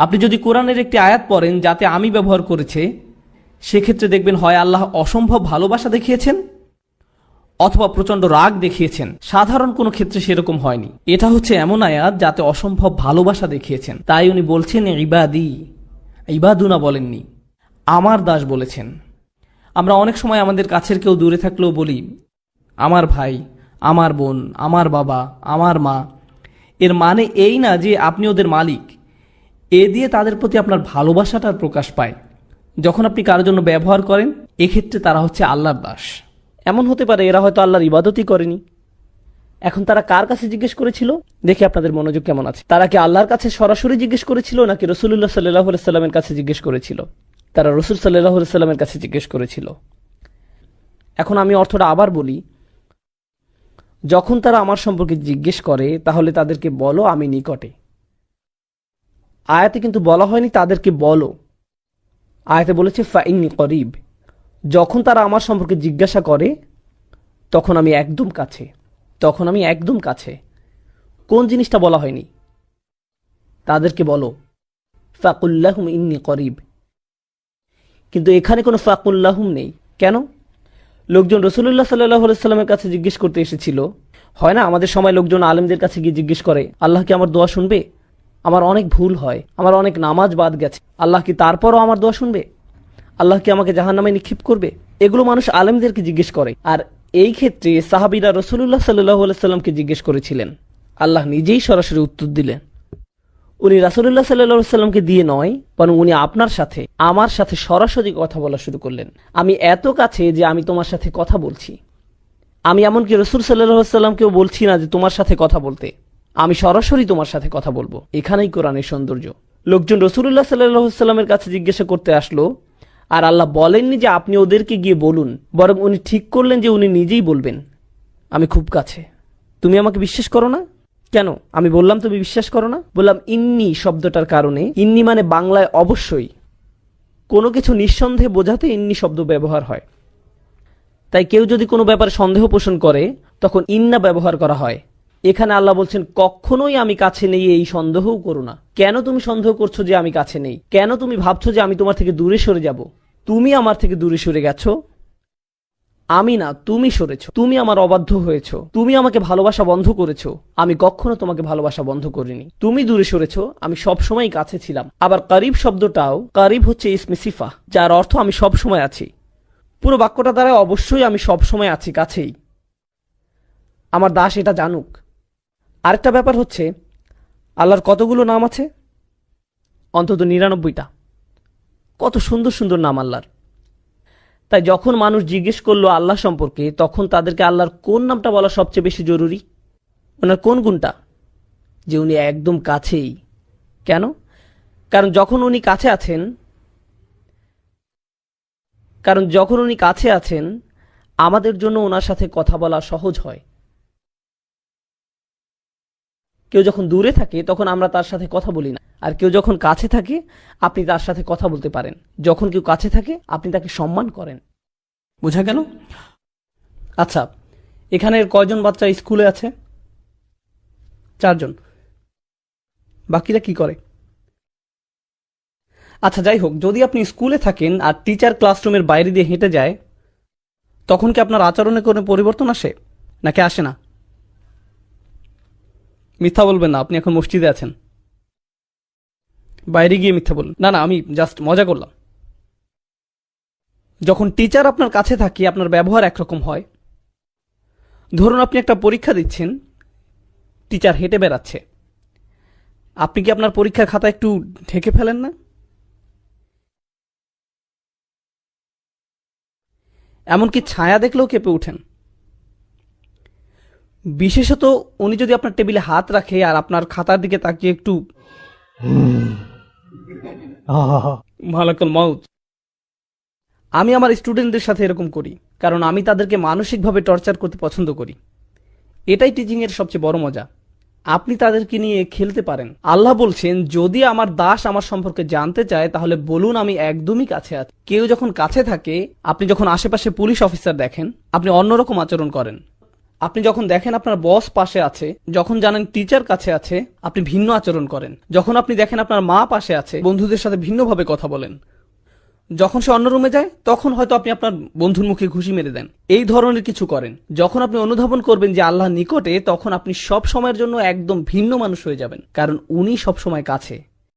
আপনি যদি কোরআনের একটি আয়াত পড়েন যাতে আমি ব্যবহার করেছে, সেক্ষেত্রে দেখবেন হয় আল্লাহ অসম্ভব ভালোবাসা দেখিয়েছেন অথবা প্রচণ্ড রাগ দেখিয়েছেন। সাধারণ কোনো ক্ষেত্রে সেরকম হয়নি। এটা হচ্ছে এমন আয়াত যাতে অসম্ভব ভালোবাসা দেখিয়েছেন। তাই উনি বলছেন, ইবাদি। ইবাদুনা বলেননি। আমার দাস বলেছেন। আমরা অনেক সময় আমাদের কাছের কেউ দূরে থাকলেও বলি, আমার ভাই, আমার বোন, আমার বাবা, আমার মা। এর মানে এই না যে আপনি ওদের মালিক। এ দিয়ে তাদের প্রতি আপনার ভালোবাসাটার প্রকাশ পায়। যখন আপনি কারোর জন্য ব্যবহার করেন, এক্ষেত্রে তারা হচ্ছে আল্লাহর দাস। এমন হতে পারে এরা হয়তো আল্লাহর ইবাদতই করেনি। এখন তারা কার কাছে জিজ্ঞেস করেছিল? দেখে আপনাদের মনোযোগ কেমন আছে। তারা কি আল্লাহর কাছে সরাসরি জিজ্ঞেস করেছিল, নাকি রসুল্লাহ সাল্লাহ সাল্লামের কাছে জিজ্ঞেস করেছিল? তারা রসুল সাল্লাহ সাল্লামের কাছে জিজ্ঞেস করেছিল। এখন আমি অর্থটা আবার বলি। যখন তারা আমার সম্পর্কে জিজ্ঞেস করে, তাহলে তাদেরকে বলো আমি নিকটে। আয়াতে কিন্তু বলা হয়নি তাদেরকে বলো। আয়াতে বলেছে ফাইনি করিব। যখন তারা আমার সম্পর্কে জিজ্ঞাসা করে, তখন আমি একদম কাছে, তখন আমি একদম কাছে। কোন জিনিসটা বলা হয়নি? তাদেরকে বলো ফাকুল্লাহুম ইন্নি করিব। কিন্তু এখানে কোনো ফাকুল্লাহুম নেই। কেন? লোকজন রসুল্লাহ সাল্লাহ সাল্লামের কাছে জিজ্ঞেস করতে এসেছিল, হয় না আমাদের সময় লোকজন আলেমদের কাছে গিয়ে জিজ্ঞেস করে? আল্লাহ কি আমার দোয়া শুনবে? আমার অনেক ভুল হয়, আমার অনেক নামাজ বাদ গেছে। আল্লাহ কি তারপরও আমার দোয়া শুনবে? আল্লাহ কি আমাকে জাহান নামে নিক্ষেপ করবে? এগুলো মানুষ আলেমদেরকে জিজ্ঞেস করে। আর এই ক্ষেত্রে সাহাবিরা রসুল্লাহ সাল্লাহ সাল্লামকে জিজ্ঞেস করেছিলেন। আল্লাহ নিজেই সরাসরি উত্তর দিলেন, উনি রাসুল্লাহ সাল্লাহ সাল্লামকে দিয়ে নয়, বরং উনি আপনার সাথে, আমার সাথে সরাসরি কথা বলা শুরু করলেন। আমি এত কাছে যে আমি তোমার সাথে কথা বলছি। আমি এমনকি রসুল সাল্লাহ সাল্লামকেও বলছি না যে তোমার সাথে কথা বলতে। আমি সরাসরি তোমার সাথে কথা বলব। এখানেই কোরআনের সৌন্দর্য। লোকজন রসুল্লাহ সাল্লাহ সাল্লামের কাছে জিজ্ঞাসা করতে আসলো, আর আল্লাহ বলেননি যে আপনি ওদেরকে গিয়ে বলুন, বরং উনি ঠিক করলেন যে উনি নিজেই বলবেন। আমি খুব কাছে। তুমি আমাকে বিশ্বাস করো না? কেন? আমি বললাম, তুমি বিশ্বাস করো না? বললাম, ইন্নি শব্দটার কারণে। ইন্নি মানে বাংলায় অবশ্যই। কোনো কিছু নিঃসন্দেহে বোঝাতে ইন্নি শব্দ ব্যবহার হয়। তাই কেউ যদি কোনো ব্যাপারে সন্দেহ পোষণ করে, তখন ইন্না ব্যবহার করা হয়। এখানে আল্লাহ বলছেন, কখনোই আমি কাছে নেই, এই সন্দেহও করো না। কেন তুমি সন্দেহ করছ যে আমি কাছে নেই? কেন তুমি ভাবছ যে আমি তোমার থেকে দূরে সরে যাব? তুমি আমার থেকে দূরে সরে গেছো। আমি না, তুমি সরেছ। তুমি আমার অবাধ্য হয়েছ। তুমি আমাকে ভালোবাসা বন্ধ করেছ। আমি কখনো তোমাকে ভালোবাসা বন্ধ করিনি। তুমি দূরে সরেছ। আমি সবসময় কাছে ছিলাম। আবার কারিব শব্দটাও, কারিব হচ্ছে ইসমি সিফা, যার অর্থ আমি সব সময় আছি। পুরো বাক্যটা দ্বারা অবশ্যই আমি সব সময় আছি, কাছেই। আমার দাস এটা জানুক। আরেকটা ব্যাপার হচ্ছে, আল্লাহর কতগুলো নাম আছে? অন্তত নিরানব্বইটা। কত সুন্দর সুন্দর নাম আল্লাহর। তাই যখন মানুষ জিজ্ঞেস করল আল্লাহ সম্পর্কে, তখন তাদেরকে আল্লাহর কোন নামটা বলা সবচেয়ে বেশি জরুরি? ওনার কোন গুণটা? যে উনি একদম কাছেই। কেন? কারণ যখন উনি কাছে আছেন, কারণ যখন উনি কাছে আছেন, আমাদের জন্য ওনার সাথে কথা বলা সহজ হয়। কেউ যখন দূরে থাকে, তখন আমরা তার সাথে কথা বলি না। আর কেউ যখন কাছে থাকে, আপনি তার সাথে কথা বলতে পারেন। যখন কেউ কাছে থাকে, আপনি তাকে সম্মান করেন। বোঝা গেল? আচ্ছা এখানের কয়জন বাচ্চা স্কুলে আছে? চারজন। বাকিরা কি করে? আচ্ছা যাই হোক, যদি আপনি স্কুলে থাকেন আর টিচার ক্লাসরুমের বাইরে দিয়ে হেঁটে যায়, তখন কি আপনার আচরণে কোনো পরিবর্তন আসে? নাকি আসে না? মিথ্যা বলবেন না, আপনি এখন মসজিদে আছেন। বাইরে গিয়ে মিথ্যা বলুন। না না, আমি জাস্ট মজা করলাম। যখন টিচার আপনার কাছে থাকে, আপনার ব্যবহার একরকম হয়। ধরুন আপনি একটা পরীক্ষা দিচ্ছেন টিচার হেঁটে বেড়াচ্ছে। আপনি কি আপনার পরীক্ষার খাতা একটু ঢেকে ফেলেন না? এমনকি ছায়া দেখলেও কেঁপে উঠেন বিশেষত উনি যদি আপনার টেবিলে হাত রাখে আর আপনার খাতার দিকে তাকিয়ে একটু মাউত। আমি আমার স্টুডেন্টদের সাথে এরকম করি, কারণ আমি তাদেরকে মানসিকভাবে টর্চার করতে পছন্দ করি। এটাই টিচিং এর সবচেয়ে বড় মজা। আপনি তাদেরকে নিয়ে খেলতে পারেন। আল্লাহ বলছেন, যদি আমার দাস আমার সম্পর্কে জানতে চায়, তাহলে বলুন আমি একদমই কাছে আছি। কেউ যখন কাছে থাকে, আপনি যখন আশেপাশে পুলিশ অফিসার দেখেন, আপনি অন্যরকম আচরণ করেন। আপনি যখন দেখেন আপনার বস পাশে আছে, যখন জানেন টিচার কাছে আছে, আপনি ভিন্ন আচরণ করেন। যখন আপনি দেখেন আপনার মা পাশে আছে, বন্ধুদের সাথে ভিন্নভাবে কথা বলেন। যখন সে অন্য রুমে যায়, তখন হয়তো আপনি আপনার বন্ধুর মুখে ঘুষি মেরে দেন। এই ধরনের কিছু করেন। যখন আপনি অনুধাবন করবেন যে আল্লাহ নিকটে, তখন আপনি সব সময়ের জন্য একদম ভিন্ন মানুষ হয়ে যাবেন। কারণ উনি সব সময় কাছে।